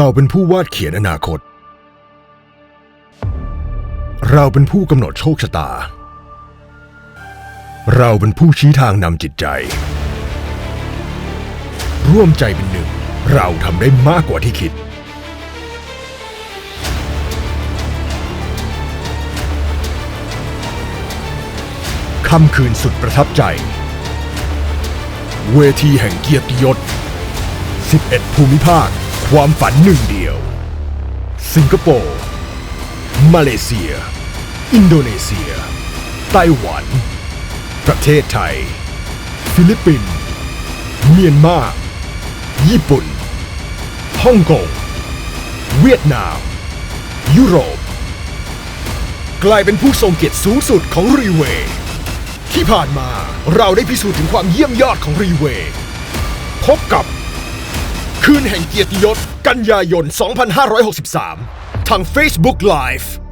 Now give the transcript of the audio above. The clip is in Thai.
เราเป็นผู้วาดเขียนอนาคต เราเป็นผู้กำหนดโชคชะตา เราเป็นผู้ชี้ทางนำจิตใจ ร่วมใจเป็นหนึ่ง เราทำได้มากกว่าที่คิด ค่ำคืนสุดประทับใจ เวทีแห่งเกียรติยศ 11 ภูมิภาค ความฝันหนึ่งเดียว สิงคโปร์ มาเลเซีย อินโดนีเซีย ไต้หวัน ประเทศไทย ฟิลิปปินส์ เมียนมา ญี่ปุ่น ฮ่องกง เวียดนาม ยุโรป กลายเป็นผู้ทรงเกียรติสูงสุดของรีเวย์ที่ผ่านมาเราได้พิสูจน์ถึงความเยี่ยมยอดของรีเวย์พบกับ คืนแห่งเกียรติยศ กันยายน 2563 ทาง Facebook Live